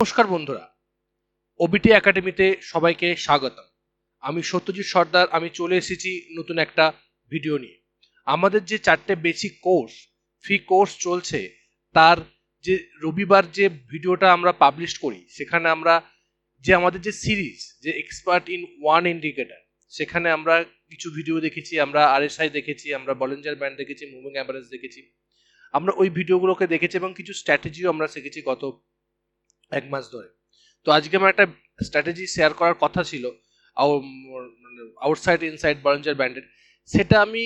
নমস্কার বন্ধুরা। ওবিটি একাডেমিতে সবাইকে স্বাগতম। আমি সত্যজিৎ সর্দার, আমি চলে এসেছি নতুন একটা ভিডিও নিয়ে। আমাদের যে চারটে বেসিক কোর্স ফ্রি কোর্স চলছে, তার যে রবিবার যে ভিডিওটা আমরা পাবলিশ করি, সেখানে আমরা যে আমাদের যে সিরিজ যে এক্সপার্ট ইন ওয়ান ইন্ডিকেটার সেখানে আমরা কিছু ভিডিও দেখেছি, আমরা আরএসআই দেখেছি, আমরা বলেঞ্জার ব্যান্ড দেখেছি মুভিং অ্যাভারেজ দেখেছি। আমরা ওই ভিডিওগুলোকে দেখেছি এবং কিছু স্ট্র্যাটেজিও আমরা শিখেছি গত এক মাস ধরে। তো আজকে আমার একটা স্ট্র্যাটেজি শেয়ার করার কথা ছিল আউটসাইড ইনসাইড বরেঞ্জার ব্যান্ডের সেটা আমি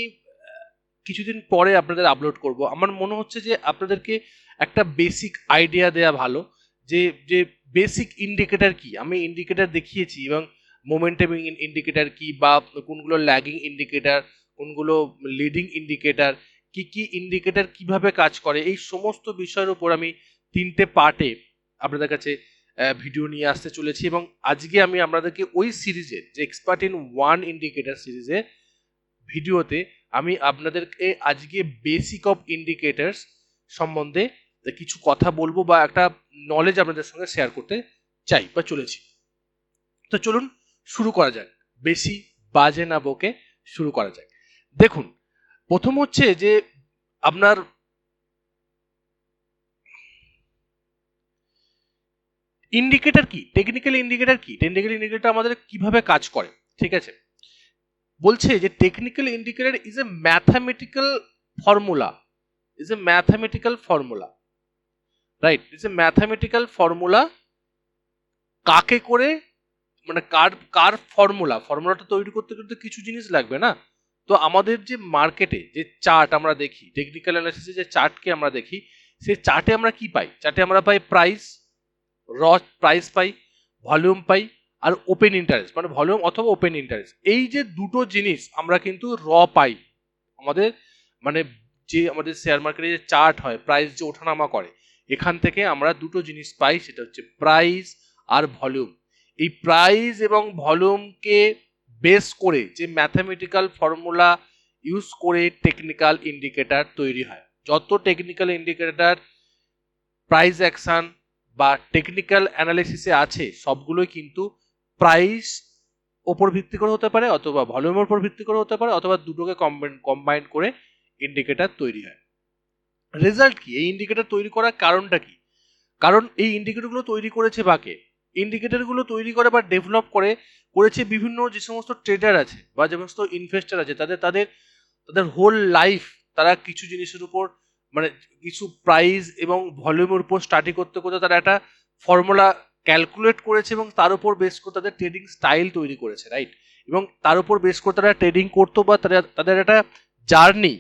কিছুদিন পরে আপনাদের আপলোড করব। আমার মনে হচ্ছে যে আপনাদেরকে একটা বেসিক আইডিয়া দেওয়া ভালো, যে যে বেসিক ইন্ডিকেটর কি? আমি ইন্ডিকেটর দেখিয়েছি এবং মোমেন্টাম ইন্ডিকেটর কি বা কোনগুলো ল্যাগিং ইন্ডিকেটর কোনগুলো লিডিং ইন্ডিকেটর কি কি ইন্ডিকেটর কীভাবে কাজ করে? এই সমস্ত বিষয়ের উপর আমি তিনটে পার্টে আপনাদের কাছে ভিডিও নিয়ে আসতে চলেছি এবং আজকে আমি আপনাদেরকে ওই সিরিজের যে এক্সপার্ট ইন ওয়ান ইন্ডিকেটর সিরিজের ভিডিওতে আমি আপনাদেরকে আজকে বেসিক অফ ইন্ডিকেটার্স সম্বন্ধে কিছু কথা বলব বা একটা নলেজ আপনাদের সঙ্গে শেয়ার করতে চাই বা চলেছি। তো চলুন শুরু করা যাক। বেশি বাজে না বকে শুরু করা যাক। দেখুন, প্রথম হচ্ছে যে আপনার ইন্ডিকেটর কি? টেকনিক্যাল ইন্ডিকেটর কি? টেকনিক্যাল ইন্ডিকেটর আমাদের কীভাবে কাজ করে? ঠিক আছে? বলছে যে technical indicator is a mathematical formula is a mathematical formula right is a mathematical formula কাকে করে? মানে কার কার ফর্মুলা ফর্মুলাটা তৈরি করতে করতে কিছু জিনিস লাগবে না? তো আমাদের যে মার্কেটে যে চার্ট আমরা দেখি টেকনিক্যাল অ্যানালিসিসে যে চার্টকে আমরা দেখি, সেই চার্টে আমরা কি পাই? চার্টে আমরা পাই প্রাইস র প্রাইস পাই ভলিউম পাই আর ওপেন ইন্টারেস্ট মানে ভলিউম অথবা ওপেন ইন্টারেস্ট এই যে দুটো জিনিস আমরা কিন্তু র পাই। আমাদের মানে যে আমাদের শেয়ার মার্কেটে যে চার্ট হয় প্রাইস যে ওঠানামা করে, এখান থেকে আমরা দুটো জিনিস পাই, সেটা হচ্ছে প্রাইস আর ভলিউম এই প্রাইস এবং ভলিউমকে বেস করে যে ম্যাথামেটিক্যাল ফর্মুলা ইউজ করে টেকনিক্যাল ইন্ডিকেটর তৈরি হয়। যত টেকনিক্যাল ইন্ডিকেটর প্রাইস অ্যাকশন বা টেকনিক্যাল অ্যানালিসিসে আছে, সবগুলোই কিন্তু প্রাইস ওপর ভিত্তি করে হতে পারে অথবা ভলিউমের উপর ভিত্তি করে হতে পারে অথবা দুটোকে কম্বাইন করে ইন্ডিকেটার তৈরি হয়। রেজাল্ট কি? এই ইন্ডিকেটার তৈরি করার কারণটা কি? কারণ এই ইন্ডিকেটরগুলো তৈরি করেছে বাকে ইন্ডিকেটারগুলো তৈরি করে বা ডেভেলপ করে, করেছে বিভিন্ন যে সমস্ত ট্রেডার আছে বা যে সমস্ত ইনভেস্টার আছে, তাদের তাদের তাদের হোল লাইফ তারা কিছু জিনিসের উপর মানে কিছু প্রাইস এবং ভলিউমের উপর স্টাডি করতে করতে তারা একটা ফর্মুলা ক্যালকুলেট করেছে এবং তার উপর বেস করে তাদের ট্রেডিং স্টাইল তৈরি করেছে রাইট এবং তার উপর বেস করে তারা ট্রেডিং করতো বা তারা, তাদের একটা জার্নি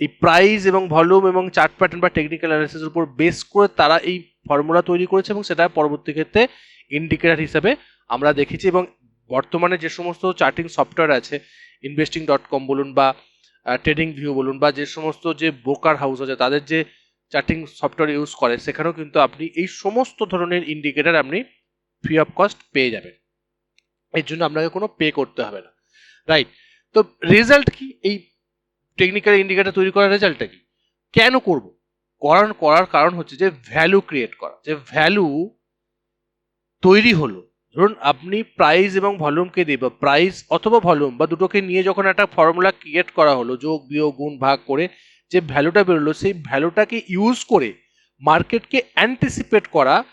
এই প্রাইস এবং ভলিউম এবং চার্ট প্যাটার্ন বা টেকনিক্যাল অ্যানালিসিসের উপর বেস করে তারা এই ফর্মুলা তৈরি করেছে এবং সেটা পরবর্তী ক্ষেত্রে ইন্ডিকেটার হিসেবে আমরা দেখেছি এবং বর্তমানে যে সমস্ত চার্টিং সফটওয়্যার আছে ইনভেস্টিং ডট কম বলুন বা ট্রেডিং ভিউ বলুন বা যে সমস্ত যে ব্রোকার হাউস আছে, তাদের যে চার্টিং সফটওয়্যার ইউজ করে, সেখানেও কিন্তু আপনি এই সমস্ত ধরনের ইন্ডিকেটার আপনি ফ্রি অফ কস্ট পেয়ে যাবেন। এর জন্য আপনাকে কোনো পে করতে হবে না। রাইট তো রেজাল্ট কি? এই টেকনিক্যাল ইন্ডিকেটার তৈরি করার রেজাল্টটা কি? কেন করব? করার করার কারণ হচ্ছে যে ভ্যালু ক্রিয়েট করা। যে ভ্যালু তৈরি হলো ধরুন আপনি প্রাইস এবং ভলিউমকে দিয়ে বা প্রাইস অথবা ভলিউম বা দুটোকে নিয়ে যখন একটা ফর্মুলা ক্রিয়েট করা হলো, যোগ, বিয়োগ, গুণ, ভাগ করে যে ভ্যালুটা বেরোলো, সেই ভ্যালুটাকে ইউজ করে মার্কেটকে অ্যান্টিসিপেট করা,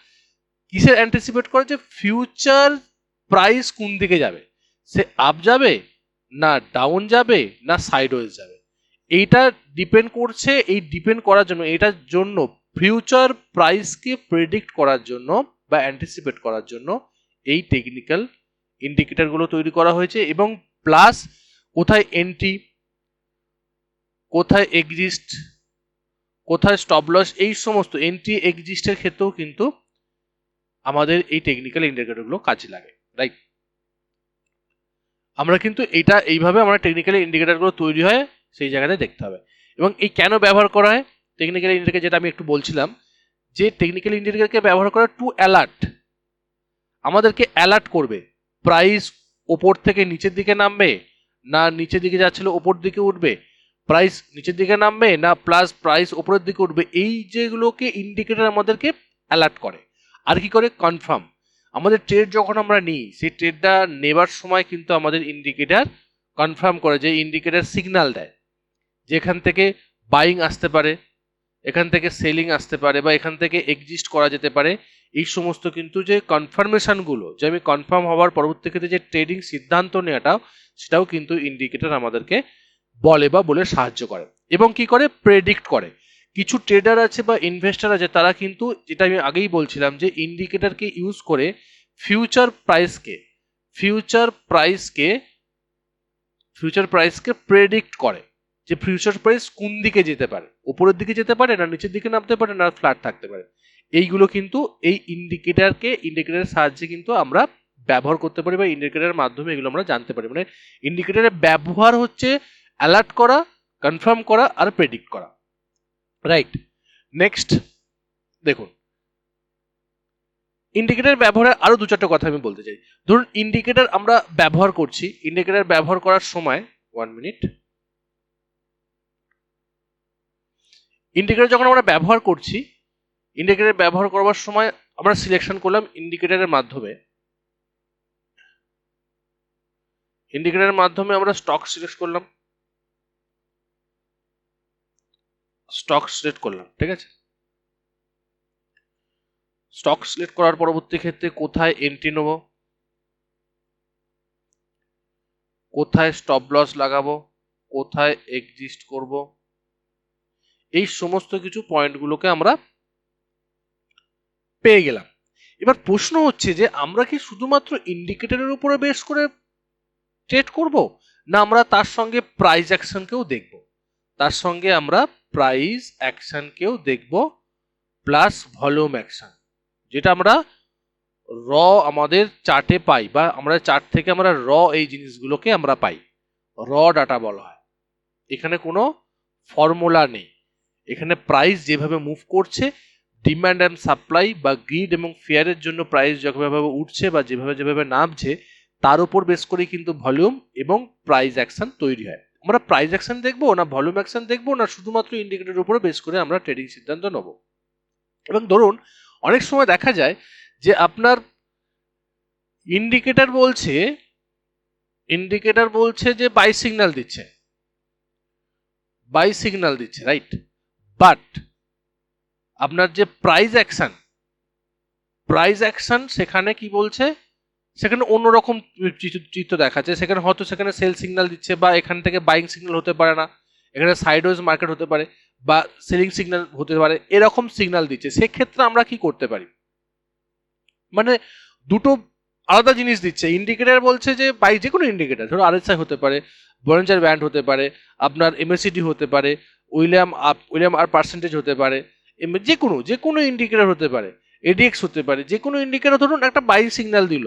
কিসের অ্যান্টিসিপেট করা? যে ফিউচার প্রাইস কোন দিকে যাবে? সে আপ যাবে না ডাউন যাবে না সাইডওয়েজ যাবে? এইটা ডিপেন্ড করছে, এই ডিপেন্ড করার জন্য এটার জন্য ফিউচার প্রাইসকে প্রেডিক্ট করার জন্য বা অ্যান্টিসিপেট করার জন্য এই টেকনিক্যাল ইন্ডিকেটরগুলো তৈরি করা হয়েছে এবং প্লাস কোথায় এন্ট্রি কোথায় এক্সিস্ট কোথায় স্টপ লস এই সমস্ত এন্ট্রি এক্সিস্টের ক্ষেত্রেও কিন্তু আমাদের এই টেকনিক্যাল ইন্ডিকেটরগুলো কাজে লাগে রাইট আমরা কিন্তু এটা এইভাবে আমরা টেকনিক্যাল ইন্ডিকেটরগুলো তৈরি হয় সেই জায়গাতে দেখতে হবে। এবং এই কেন ব্যবহার করা হয়? টেকনিক্যাল ইন্ডিকেটর যেটা আমি একটু বলছিলাম, যে টেকনিক্যাল ইন্ডিকেটরকে ব্যবহার করা টু অ্যালার্ট আমাদেরকে অ্যালার্ট করবে। প্রাইস ওপর থেকে নিচের দিকে নামবে, না নিচের দিকে যাচ্ছিল ওপর দিকে উঠবে? প্রাইস নিচের দিকে নামবে, না প্লাস প্রাইস ওপরের দিকে উঠবে? এই যেগুলোকে ইন্ডিকেটার আমাদেরকে অ্যালার্ট করে। আর কি করে? কনফার্ম আমাদের ট্রেড যখন আমরা নিই, সেই ট্রেডটা নেবার সময় কিন্তু আমাদের ইন্ডিকেটার কনফার্ম করে যে ইন্ডিকেটার সিগন্যাল দেয়। যেখান থেকে বাইং আসতে পারে, এখান থেকে সেলিং আসতে পারে বা এখান থেকে এক্সিস্ট করা যেতে পারে। এই সমস্ত কিন্তু যে কনফার্মেশনগুলো যে আমি কনফার্ম হওয়ার পরবর্তী ক্ষেত্রে যে ট্রেডিং সিদ্ধান্ত নেওয়াটাও সেটাও কিন্তু ইন্ডিকেটর আমাদেরকে বলে বা বলে সাহায্য করে। এবং কি করে? প্রেডিক্ট করে। কিছু ট্রেডার আছে বা ইনভেস্টার আছে, তারা কিন্তু যেটা আমি আগেই বলছিলাম যে ইন্ডিকেটরকে ইউজ করে ফিউচার প্রাইসকে ফিউচার প্রাইসকে ফিউচার প্রাইসকে প্রেডিক্ট করে যে ফিউচার প্রাইস কোন দিকে যেতে পারে। উপরের দিকে যেতে পারে না, নিচের দিকে নামতে পারে না ফ্ল্যাট থাকতে পারে। এইগুলো কিন্তু এই ইন্ডিকেটারকে ইন্ডিকেটারের সাহায্যে কিন্তু আমরা ব্যবহার করতে পারি বা ইন্ডিকেটারের মাধ্যমে এগুলো আমরা জানতে পারি। মানে ইন্ডিকেটারের ব্যবহার হচ্ছে অ্যালার্ট করা কনফার্ম করা আর প্রেডিক্ট করা। রাইট নেক্সট দেখুন। ইন্ডিকেটার ব্যবহারে আরও দু চারটে কথা আমি বলতে চাই। ধরুন ইন্ডিকেটার আমরা ব্যবহার করছি ইন্ডিকেটার ব্যবহার করার সময় ওয়ান মিনিট ইন্ডিকেটার যখন আমরা ব্যবহার করছি ইন্ডিকেটার ব্যবহার করবার সময় আমরা সিলেকশন করলাম ইন্ডিকেটারের মাধ্যমে। ইন্ডিকেটারের মাধ্যমে আমরা স্টক সিলেক্ট করলাম। স্টক সিলেক্ট করলাম, ঠিক আছে? স্টক সিলেক্ট করার পরবর্তী ক্ষেত্রে কোথায় এন্ট্রি নেব? কোথায় স্টপ লস লাগাবো? কোথায় এক্সিস্ট করব? এই সমস্ত কিছু পয়েন্টগুলোকে আমরা পেয়ে গেলাম। এবার প্রশ্ন হচ্ছে যে, আমরা কি শুধুমাত্র ইন্ডিকেটরের উপরে বেস করে ট্রেড করব, না আমরা তার সঙ্গে প্রাইস অ্যাকশনকেও দেখব? তার সঙ্গে আমরা প্রাইস অ্যাকশনকেও দেখব প্লাস ভলিউম অ্যাকশন যেটা আমরা র আমাদের চার্টে পাই, বা আমরা চার্ট থেকে আমরা র এই জিনিসগুলোকে আমরা পাই। র ডাটা বলা হয়। এখানে কোনো ফর্মুলা নেই। এখানে প্রাইস যেভাবে মুভ করছে ডিম্যান্ড অ্যান্ড সাপ্লাই বা গ্রিড এবং ফেয়ারের জন্য প্রাইস যেভাবে উঠছে বা যেভাবে যেভাবে নামছে, তার উপর বেস করেই কিন্তু ভলিউম এবং প্রাইস অ্যাকশন তৈরি হয়। আমরা প্রাইস অ্যাকশন দেখব না ভলিউম অ্যাকশন দেখব না শুধুমাত্র ইন্ডিকেটরের উপরে বেস করে আমরা ট্রেডিং সিদ্ধান্ত নেব। এবং ধরুন, অনেক সময় দেখা যায় যে আপনার ইন্ডিকেটর বলছে ইন্ডিকেটর বলছে যে বাই সিগন্যাল দিচ্ছে। বাই সিগন্যাল দিচ্ছে রাইট বাট আপনার যে প্রাইজ অ্যাকশন প্রাইজ অ্যাকশন সেখানে কি বলছে? সেখানে অন্যরকম চিত্র দেখাচ্ছে। সেখানে হয়তো সেখানে সেল সিগন্যাল দিচ্ছে বা এখান থেকে বাইং সিগন্যাল হতে পারে না। এখানে সাইডওয়েজ মার্কেট হতে পারে বা সেলিং সিগন্যাল হতে পারে। এরকম সিগন্যাল দিচ্ছে। সেক্ষেত্রে আমরা কি করতে পারি? মানে দুটো আলাদা জিনিস দিচ্ছে। ইন্ডিকেটার বলছে যে বাই যে কোনো ইন্ডিকেটার ধরো আরএসআই হতে পারে বরেঞ্জার ব্যান্ড হতে পারে, আপনার এমএসিডি হতে পারে William up William R percentage হতে পারে যে কোনো যে কোনো ইন্ডিকেটার হতে পারে এডিএক্স হতে পারে যে কোনো ইন্ডিকেটার ধরুন একটা বাইং সিগন্যাল দিল।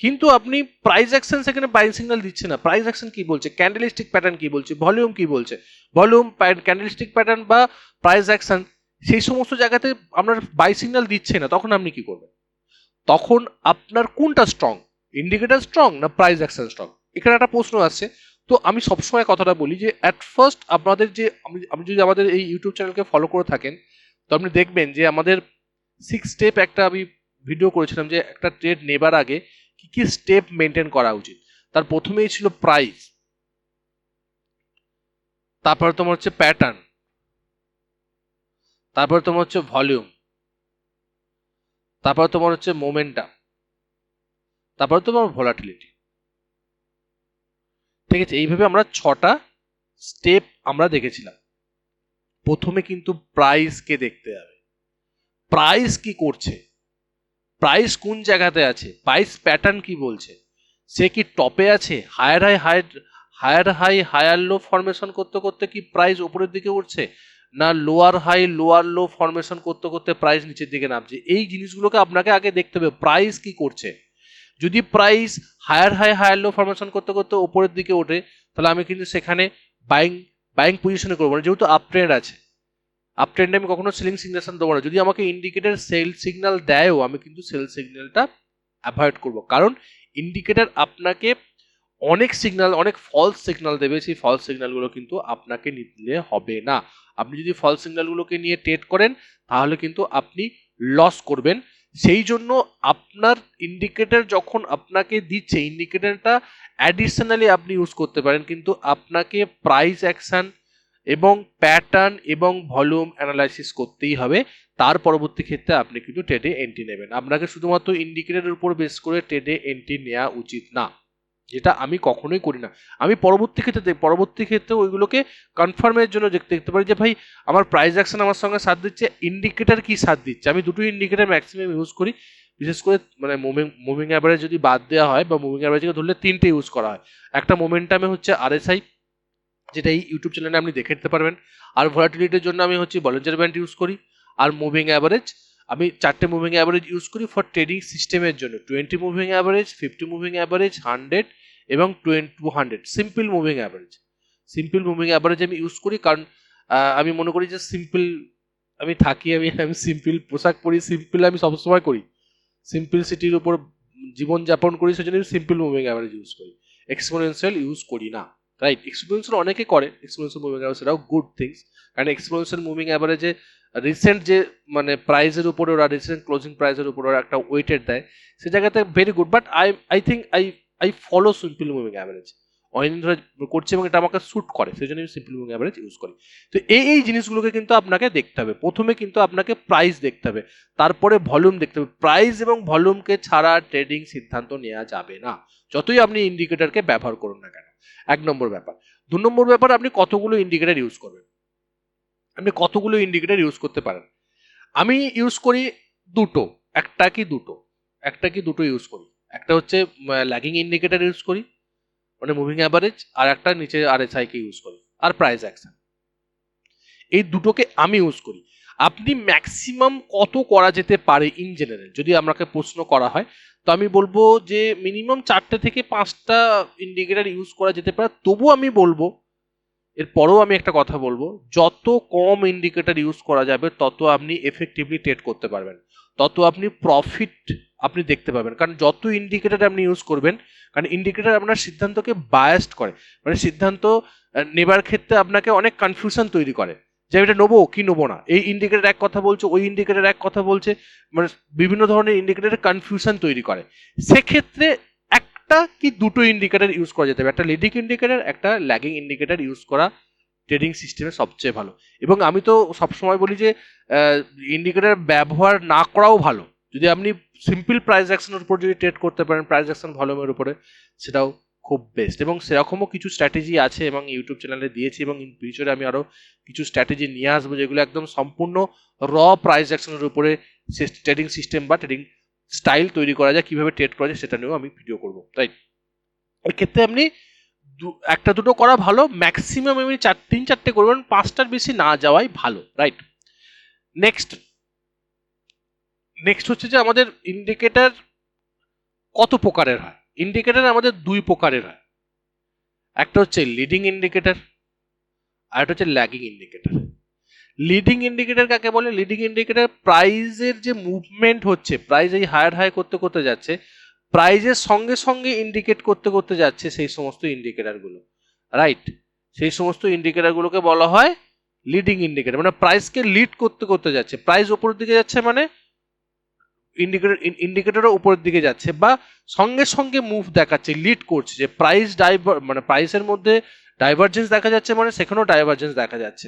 কিন্তু আপনি প্রাইস অ্যাকশন সেখানে বাইং সিগন্যাল দিচ্ছে না। প্রাইস অ্যাকশন কি বলছে? ক্যান্ডেলিস্টিক প্যাটার্ন কি বলছে? ভলিউম কি বলছে? ভলিউম ক্যান্ডেলিস্টিক প্যাটার্ন বা প্রাইস অ্যাকশন সেই সমস্ত জায়গাতে আপনার বাই সিগন্যাল দিচ্ছে না। তখন আপনি কি করবেন? তখন আপনার কোনটা স্ট্রং ইন্ডিকেটার স্ট্রং না প্রাইস অ্যাকশন স্ট্রং এখানে একটা প্রশ্ন আসছে। তো আমি সবসময় কথাটা বলি যে অ্যাট ফার্স্ট আপনাদের যে, আমি যদি আমাদের এই ইউটিউব চ্যানেলকে ফলো করে থাকেন তো আপনি দেখবেন যে আমাদের সিক্স স্টেপ একটা আমি ভিডিও করেছিলাম যে একটা ট্রেড নেবার আগে কি কি স্টেপ মেনটেন করা উচিত। তার প্রথমেই ছিল প্রাইস তারপরে তোমার হচ্ছে প্যাটার্ন তারপরে তোমার হচ্ছে ভলিউম তারপরে তোমার হচ্ছে মোমেন্টাম তারপরে তোমার ভোলাটিলিটি ঠিক আছে, এইভাবে আমরা ছটা স্টেপ আমরা দেখেছিলাম। প্রথমে কিন্তু প্রাইসকে দেখতে হবে। প্রাইস কি করছে? প্রাইস কোন জায়গাতে আছে? প্রাইস প্যাটার্ন কি বলছে? সে কি টপে আছে? Higher high higher higher high higher low formation করতে করতে কি প্রাইস উপরের দিকে উঠছে? না lower high lower low formation করতে করতে প্রাইস নিচের দিকে নামছে? এই জিনিসগুলোকে আপনাকে আগে দেখতে হবে। প্রাইস কি করছে? যদি price higher high higher low formation করতে করতে উপরের দিকে ওঠে, তাহলে আমি কিন্তু সেখানে বাইং বাইং পজিশনে করব না, যেহেতু আপ ট্রেন্ড আছে। আপ ট্রেন্ডে আমি কখনো সেলিং সিগনেশন দেবো না। যদি আমাকে ইন্ডিকেটার সেল সিগন্যাল দেয়ও, আমি কিন্তু সেল সিগন্যালটা অ্যাভয়েড করব। কারণ ইন্ডিকেটার আপনাকে অনেক সিগন্যাল অনেক ফলস সিগন্যাল দেবে। সেই ফলস সিগন্যালগুলো কিন্তু আপনাকে নিতে হবে না। আপনি যদি ফলস সিগন্যালগুলোকে নিয়ে ট্রেড করেন, তাহলে কিন্তু আপনি লস করবেন। সেই জন্য আপনার ইন্ডিকেটার যখন আপনাকে দিচ্ছে ইন্ডিকেটারটা অ্যাডিশনালি আপনি ইউজ করতে পারেন। কিন্তু আপনাকে প্রাইস অ্যাকশন এবং প্যাটার্ন এবং ভলিউম অ্যানালাইসিস করতেই হবে। তার পরবর্তী ক্ষেত্রে আপনি কিন্তু ট্রেডে এন্ট্রি নেবেন। আপনাকে শুধুমাত্র ইন্ডিকেটারের উপর বেস করে ট্রেডে এন্ট্রি নেওয়া উচিত না। যেটা আমি কখনোই করি না। আমি পরবর্তী ক্ষেত্রে পরবর্তী ক্ষেত্রে ওইগুলোকে কনফার্মের জন্য দেখতে দেখতে পারি যে, ভাই, আমার প্রাইস অ্যাকশন আমার সঙ্গে সাথ দিচ্ছে ইন্ডিকেটার কি সাথ দিচ্ছে? আমি দুটো ইন্ডিকেটার ম্যাক্সিমাম ইউজ করি। বিশেষ করে মানে মুভিং মুভিং অ্যাভারেজ যদি বাদ দেওয়া হয় বা মুভিং অ্যাভারেজকে ধরলে তিনটে ইউজ করা হয়। একটা মোমেন্টামে হচ্ছে আরএসআই যেটা এই ইউটিউব চ্যানেলে আপনি দেখে নিতে পারবেন। আর ভলাটিলিটির জন্য আমি হচ্ছে বলেঞ্জার ব্যান্ড ইউজ করি। আর মুভিং অ্যাভারেজ আমি চারটে মুভিং অ্যাভারেজ ইউজ করি ফর ট্রেডিং সিস্টেমের জন্য। Twenty moving average fifty moving average hundred এবং twenty two hundred simple moving average simple moving average আমি ইউজ করি কারণ আমি মনে করি যে সিম্পল আমি থাকি, আমি আমি সিম্পল পোশাক পরি সিম্পল আমি সবসময় করি। সিম্পল সিটির উপর জীবনযাপন করি সেজন্য আমি সিম্পল মুভিং অ্যাভারেজ ইউজ করি। এক্সপোনেনশিয়াল ইউজ করি না রাইট এক্সপোনেনশিয়াল অনেকে করে এক্সপোনেনশিয়াল মুভিং অ্যাভারেজ সেটাও গুড থিংস কারণ এক্সপোনেনশিয়াল মুভিং অ্যাভারেজে রিসেন্ট যে মানে প্রাইজের উপরে ওরা রিসেন্ট ক্লোজিং প্রাইজের উপর ওরা একটা ওয়েটেড দেয়, সে জায়গাতে very good but I I think I I follow simple moving average অনেকদিন ধরে করছি এবং এটা আমাকে স্যুট করে সেই জন্য আমি সিম্পল মুভিং অ্যাভারেজ ইউজ করি। তো এই এই জিনিসগুলোকে কিন্তু আপনাকে দেখতে হবে। প্রথমে কিন্তু আপনাকে প্রাইস দেখতে হবে। তারপরে ভলিউম দেখতে হবে। প্রাইস এবং ভলিউমকে ছাড়া ট্রেডিং সিদ্ধান্ত নেওয়া যাবে না। যতই আপনি ইন্ডিকেটরকে ব্যবহার করুন না কেন। এক নম্বর ব্যাপার। দু নম্বর ব্যাপার, আপনি কতগুলো ইন্ডিকেটর ইউজ করবেন? আপনি কতগুলো ইন্ডিকেটর ইউজ করতে পারেন? আমি ইউজ করি দুটো। একটা কি দুটো? একটা কি দুটো ইউজ করি? একটা হচ্ছে ল্যাগিং ইন্ডিকেটার ইউজ করি মানে মুভিং অ্যাভারেজ আর একটা নিচে আর এস আইকে ইউজ করি, আর প্রাইস অ্যাকশন এই দুটোকে আমি ইউজ করি। আপনি ম্যাক্সিমাম কত করা যেতে পারে ইন জেনারেল যদি আমাকে প্রশ্ন করা হয়, তো আমি বলব যে মিনিমাম চারটে থেকে পাঁচটা ইন্ডিকেটার ইউজ করা যেতে পারে। তবু আমি বলব, এরপরেও আমি একটা কথা বলব, যত কম ইন্ডিকেটার ইউজ করা যাবে, তত আপনি এফেক্টিভলি ট্রেড করতে পারবেন। তত আপনি প্রফিট আপনি দেখতে পাবেন। কারণ যত ইন্ডিকেটার আপনি ইউজ করবেন, কারণ ইন্ডিকেটার আপনার সিদ্ধান্তকে বায়াস্ট করে। মানে সিদ্ধান্ত নেবার ক্ষেত্রে আপনাকে অনেক কনফিউশন তৈরি করে। যে এটা নেব, কি নেব না? এই ইন্ডিকেটার এক কথা বলছে, ওই ইন্ডিকেটার এক কথা বলছে মানে বিভিন্ন ধরনের ইন্ডিকেটার কনফিউশন তৈরি করে। সেক্ষেত্রে একটা কি দুটো ইন্ডিকেটার ইউজ করা যেতে হবে একটা লিডিং ইন্ডিকেটার একটা ল্যাগিং ইন্ডিকেটার ইউজ করা ট্রেডিং সিস্টেমে সবচেয়ে ভালো। এবং আমি তো সবসময় বলি যে ইন্ডিকেটার ব্যবহার না করাও ভালো। যদি আপনি সিম্পল প্রাইস অ্যাকশনের উপর যদি ট্রেড করতে পারেন প্রাইস অ্যাকশন ভলিউমের উপরে, সেটাও খুব বেস্ট এবং সেরকমও কিছু স্ট্র্যাটেজি আছে এবং ইউটিউব চ্যানেলে দিয়েছি এবং ইন ফিউচারে আমি আরও কিছু স্ট্র্যাটেজি নিয়ে আসব যেগুলো একদম সম্পূর্ণ র প্রাইস অ্যাকশনের উপরে ট্রেডিং সিস্টেম বা ট্রেডিং স্টাইল তৈরি করা যায়, কীভাবে ট্রেড করা যায় সেটা নিয়েও আমি ভিডিও করব তাই এক্ষেত্রে আপনি একটা দুটো করা ভালো ম্যাক্সিমাম আপনি চার, তিন, চারটে করবেন, পাঁচটার বেশি না যাওয়াই ভালো রাইট নেক্সট নেক্সট হচ্ছে যে আমাদের ইন্ডিকেটার কত প্রকারের হয়? ইন্ডিকেটার আমাদের দুই প্রকারের হয়। একটা হচ্ছে লিডিং ইন্ডিকেটার আর একটা হচ্ছে ল্যাগিং ইন্ডিকেটার লিডিং ইন্ডিকেটার কাকে বলে? লিডিং ইন্ডিকেটার প্রাইজের যে মুভমেন্ট হচ্ছে প্রাইজ এই হায়ার হাই করতে করতে যাচ্ছে প্রাইজের সঙ্গে সঙ্গে ইন্ডিকেট করতে করতে যাচ্ছে সেই সমস্ত ইন্ডিকেটরগুলো রাইট সেই সমস্ত ইন্ডিকেটরগুলোকে বলা হয় লিডিং ইন্ডিকেটার মানে প্রাইসকে লিড করতে করতে যাচ্ছে। প্রাইস ওপরের দিকে যাচ্ছে মানে ইন্ডিকেটর ইন্ডিকেটরও উপরের দিকে যাচ্ছে বা সঙ্গে সঙ্গে মুভ দেখাচ্ছে লিড করছে, যে প্রাইস ডাইভার মানে প্রাইসের মধ্যে ডাইভারজেন্স দেখা যাচ্ছে মানে সেখানেও ডাইভারজেন্স দেখা যাচ্ছে।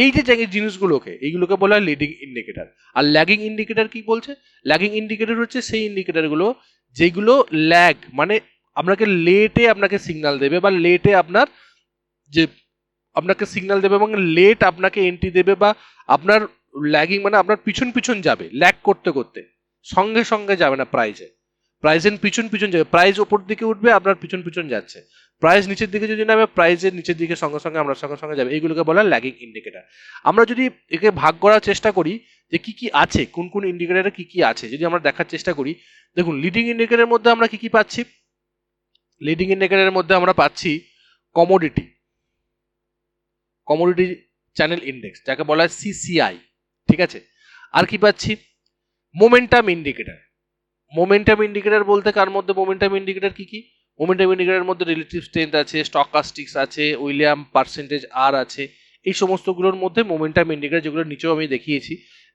এই যে জিনিসগুলোকে, এইগুলোকে বলা হয় লিডিং ইন্ডিকেটর আর ল্যাগিং ইন্ডিকেটর কি বলছে? ল্যাগিং ইন্ডিকেটর হচ্ছে সেই ইন্ডিকেটরগুলো যেগুলো ল্যাগ মানে আপনাকে লেটে আপনাকে সিগনাল দেবে বা লেটে আপনার যে, আপনাকে সিগনাল দেবে এবং লেট আপনাকে এন্ট্রি দেবে বা আপনার ল্যাগিং মানে আপনার পিছন পিছন যাবে ল্যাগ করতে করতে। সঙ্গে সঙ্গে যাবে না প্রাইজে প্রাইজের পিছন পিছন যাবে। প্রাইজ ওপর দিকে উঠবে, আপনার পিছন পিছন যাচ্ছে। প্রাইস নিচের দিকে যদি নামে প্রাইজের নিচের দিকে সঙ্গে সঙ্গে, আমরা সঙ্গে সঙ্গে যাবে। এইগুলোকে বলা ল্যাগিং ইন্ডিকেটার আমরা যদি একে ভাগ করার চেষ্টা করি যে কি কি আছে, কোন কোন ইন্ডিকেটারে কি কি আছে, যদি আমরা দেখার চেষ্টা করি, দেখুন লিডিং ইন্ডিকেটরের মধ্যে আমরা কি কি পাচ্ছি? লিডিং ইন্ডিকেটরের মধ্যে আমরা পাচ্ছি কমোডিটি কমোডিটি চ্যানেল ইন্ডেক্স যাকে বলা হয় সিসিআই ঠিক আছে? আর কি পাচ্ছি? মোমেন্টাম ইন্ডিকেটর মোমেন্টাম ইন্ডিকেটর বলতে কার মধ্যে মোমেন্টাম ইন্ডিকেটর কি কি? মোমেন্টাম ইন্ডিকেটরের মধ্যে রিলেটিভ স্ট্রেংথ আছে স্টকাস্টিক্স আছে উইলিয়াম পার্সেন্টেজ আর আছে। এই সমস্তগুলোর মধ্যে মোমেন্টাম ইন্ডিকেটর যেগুলো নিচেও আমি দেখিয়েছি,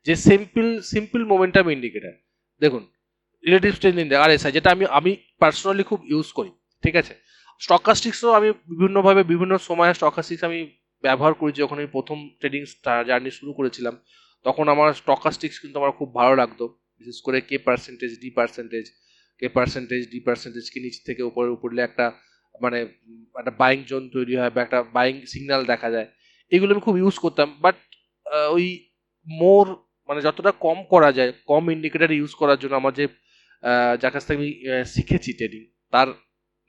যে সিম্পল সিম্পল মোমেন্টাম ইন্ডিকেটর দেখুন রিলেটিভ স্ট্রেন্থ ইন্ডেক্স আর এসআই যেটা আমি আমি পার্সোনালি খুব ইউজ করি, ঠিক আছে? স্টকাস্টিক্সও আমি বিভিন্নভাবে, বিভিন্ন সময়ে স্টকাস্টিক্স আমি ব্যবহার করি যখন আমি প্রথম ট্রেডিং জার্নি শুরু করেছিলাম। তখন আমার স্টকাস্টিক্স কিন্তু আমার খুব ভালো লাগতো। বিশেষ করে K percentage D percentage K percentage D percentage পার্সেন্টেজকে নিচ থেকে উপরে উপরলে একটা মানে একটা বাইং জোন তৈরি হয় বা একটা বাইং সিগন্যাল দেখা যায়। এগুলো আমি খুব ইউজ করতাম। বাট ওই মোর মানে যতটা কম করা যায়, কম ইন্ডিকেটার ইউজ করার জন্য আমার যে যার কাছ থেকে আমি শিখেছি ট্রেডিং তার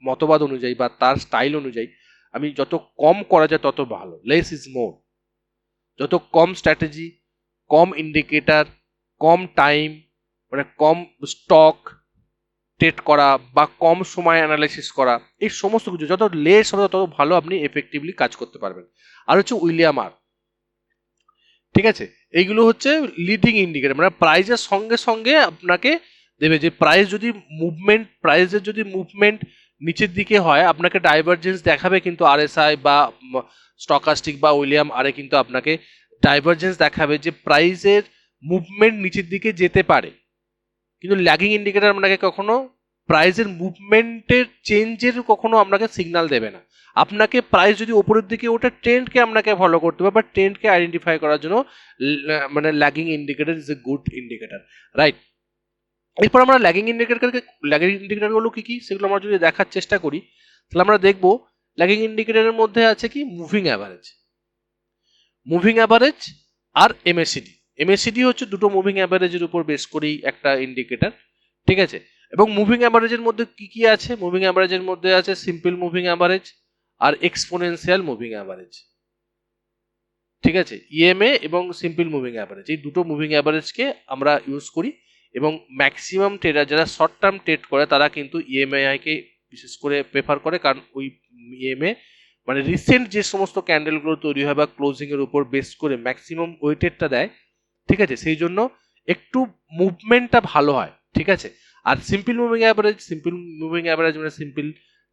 মতবাদ অনুযায়ী বা তার স্টাইল অনুযায়ী আমি যত কম করা যায় তত ভালো। লেস ইজ মোর যত কম স্ট্র্যাটেজি কম ইন্ডিকেটার কম টাইম মানে কম স্টক ট্রেড করা বা কম সময় অ্যানালাইসিস করা, এই সমস্ত কিছু। যত লেস হবে, তত ভালো আপনি এফেক্টিভলি কাজ করতে পারবেন। আর হচ্ছে উইলিয়াম আর ঠিক আছে? এইগুলো হচ্ছে লিডিং ইন্ডিকেটার মানে প্রাইজের সঙ্গে সঙ্গে আপনাকে দেবে যে প্রাইস যদি মুভমেন্ট প্রাইসের যদি মুভমেন্ট নিচের দিকে হয়, আপনাকে ডাইভারজেন্স দেখাবে কিন্তু আরএসআই বা স্টকাস্টিক বা উইলিয়াম আরে কিন্তু আপনাকে ডাইভারজেন্স দেখাবে যে প্রাইসের মুভমেন্ট নিচের দিকে যেতে পারে। কিন্তু ল্যাগিং ইন্ডিকেটর আপনাকে কখনো প্রাইসের মুভমেন্টের চেঞ্জের কখনো আপনাকে সিগন্যাল দেবে না। আপনাকে প্রাইস যদি ওপরের দিকে ওটা ট্রেন্ডকে আপনাকে ফলো করতে হবে বা ট্রেন্ডকে আইডেন্টিফাই করার জন্য মানে lagging indicator is a good indicator right এরপর আমরা ল্যাগিং ইন্ডিকেটরকে ল্যাগিং ইন্ডিকেটরগুলো কি কি? সেগুলো আমরা যদি দেখার চেষ্টা করি, তাহলে আমরা দেখব ল্যাগিং ইন্ডিকেটরের মধ্যে আছে কি? মুভিং অ্যাভারেজ মুভিং অ্যাভারেজ আর এমএসিডি এমএসিডি হচ্ছে দুটো মুভিং অ্যাভারেজের উপর বেস করেই একটা ইন্ডিকেটর ঠিক আছে? এবং মুভিং অ্যাভারেজের মধ্যে কি কি আছে? মুভিং অ্যাভারেজের মধ্যে আছে সিম্পল মুভিং অ্যাভারেজ আর এক্সপোনেনশিয়াল মুভিং অ্যাভারেজ ঠিক আছে? ইএমএ এবং সিম্পল মুভিং অ্যাভারেজ এই দুটো মুভিং অ্যাভারেজকে আমরা ইউজ করি এবং ম্যাক্সিমাম ট্রেডার যারা শর্ট টার্ম ট্রেড করে তারা কিন্তু ইএমআইকে বিশেষ করে প্রেফার করে, কারণ ওই ইএমএ মানে রিসেন্ট যে সমস্ত ক্যান্ডেলগুলো তৈরি হয় বা ক্লোজিংয়ের উপর বেস করে ম্যাক্সিমাম ওয়েটেডটা দেয়, ঠিক আছে? সেই জন্য একটু মুভমেন্টটা ভালো হয়, ঠিক আছে? আর simple moving average simple moving average মানে সিম্পল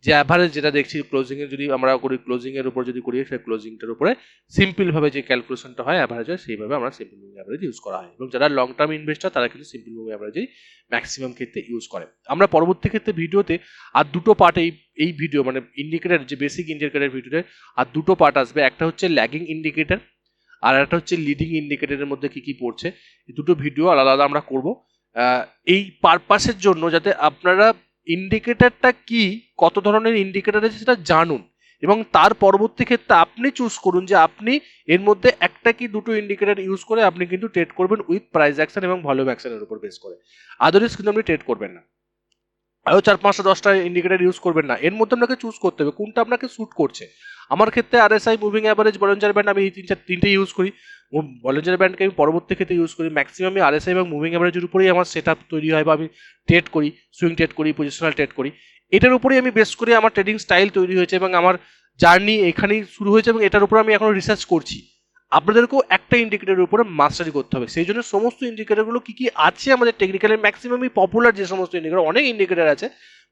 যে অ্যাভারেজ যেটা দেখছি ক্লোজিং এর যদি আমরা করি ক্লোজিং এর উপর যদি করি, সেই ক্লোজিংটার উপরে সিম্পল ভাবে যে ক্যালকুলেশনটা হয় অ্যাভারেজ হয় সেইভাবে আমরা সিম্পল মুভিং অ্যাভারেজ ইউজ করা হয়। এবং যারা লং টার্ম ইনভেস্টার তারা কিন্তু সিম্পল মুভিং অ্যাভারেজই ম্যাক্সিমাম ক্ষেত্রে ইউজ করে। আমরা পরবর্তী ক্ষেত্রে ভিডিওতে আর দুটো পার্ট এই এই ভিডিও মানে ইন্ডিকেটার যে বেসিক ইন্ডিকেটার ভিডিওতে আর দুটো পার্ট আসবে। একটা হচ্ছে ল্যাগিং ইন্ডিকেটার আর একটা হচ্ছে লিডিং ইন্ডিকেটরের মধ্যে কি কি পড়ছে। দুটো ভিডিও আলাদা আলাদা আমরা করব। এই পারপাসের জন্য যাতে আপনারা ইন্ডিকেটরটা কি কত ধরনের ইন্ডিকেটর আছে সেটা জানুন। এবং তার পরবর্তী ক্ষেত্রে আপনি চুজ করুন যে আপনি এর মধ্যে একটা কি দুটো ইন্ডিকেটর ইউজ করে আপনি কিন্তু ট্রেড করবেন উইথ প্রাইস অ্যাকশন এবং ভলিউম অ্যাকশনের উপর বেস করে। আদারওয়াইজ কিন্তু আপনি ট্রেড করবেন না। আরও চার পাঁচটা দশটা ইন্ডিকেটর ইউজ করবেন না। এর মধ্যে আপনাকে চুজ করতে হবে কোনটা আপনাকে স্যুট করছে। আমার ক্ষেত্রে RSI moving average Bollinger band আমি এই তিন চার তিনটে ইউজ করি। বলেঞ্জার ব্যান্ডকে আমি পরবর্তী ক্ষেত্রে ইউজ করি। ম্যাক্সিমাম আমি আরএসআই এবং মুভিং অ্যাভারেজের উপরেই আমার সেট আপ তৈরি হয় বা আমি ট্রেড করি সুইং ট্রেড করি পজিশনাল ট্রেড করি। এটার উপরেই আমি বেস করে আমার ট্রেডিং স্টাইল তৈরি হয়েছে এবং আমার জার্নি এখানেই শুরু হয়েছে এবং এটার উপর আমি এখন রিসার্চ করছি। আপনাদেরকেও একটা ইন্ডিকেটারের উপরে মাস্টারি করতে হবে। সেই জন্য সমস্ত ইন্ডিকেটারগুলো কী কী আছে আমাদের টেকনিক্যালের ম্যাক্সিমামই পপুলার যে সমস্ত ইন্ডিকেটার অনেক ইন্ডিকেটার আছে।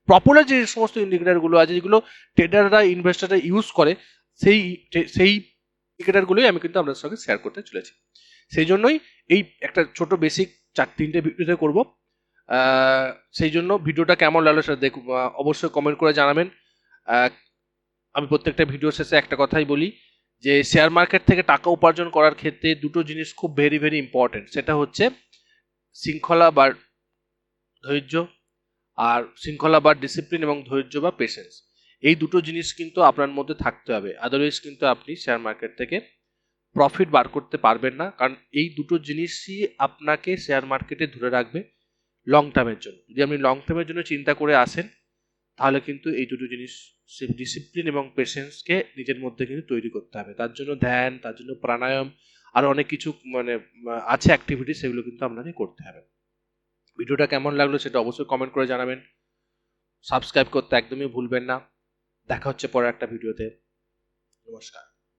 পপুলার যে সমস্ত ইন্ডিকেটারগুলো আছে, যেগুলো ট্রেডাররা ইনভেস্টাররা ইউজ করে, সেই সেই ইন্ডিকেটারগুলোই আমি কিন্তু আপনাদের সঙ্গে শেয়ার করতে চলেছি। সেই জন্যই এই একটা ছোট বেসিক চার তিনটে ভিডিওতে করব। সেই জন্য ভিডিওটা কেমন লাগল সেটা আহ, অবশ্যই কমেন্ট করে জানাবেন। আমি প্রত্যেকটা ভিডিও শেষে একটা কথাই বলি যে শেয়ার মার্কেট থেকে টাকা উপার্জন করার ক্ষেত্রে দুটো জিনিস খুব ভেরি ভেরি ইম্পর্টেন্ট সেটা হচ্ছে শৃঙ্খলা বা ধৈর্য আর শৃঙ্খলা বা ডিসিপ্লিন এবং ধৈর্য বা পেশেন্স এই দুটো জিনিস কিন্তু আপনার মধ্যে থাকতে হবে। আদারওয়াইজ কিন্তু আপনি শেয়ার মার্কেট থেকে প্রফিট বার করতে পারবেন না। কারণ এই দুটো জিনিসই আপনাকে শেয়ার মার্কেটে ধরে রাখবে। লং টার্মের জন্য। যদি আপনি লং টার্মের জন্য চিন্তা করে আসেন, তাহলে কিন্তু এই দুটো জিনিস ডিসিপ্লিন এবং পেশেন্সকে নিজের মধ্যে কিন্তু তৈরি করতে হবে। তার জন্য ধ্যান, তার জন্য প্রাণায়াম, আর অনেক কিছু মানে আছে অ্যাক্টিভিটি সেগুলো কিন্তু আপনাকে করতে হবে। ভিডিওটা কেমন লাগল সেটা অবশ্যই কমেন্ট করে জানাবেন। সাবস্ক্রাইব করতে একদমই ভুলবেন না। দেখা হচ্ছে পরে একটা ভিডিওতে। নমস্কার।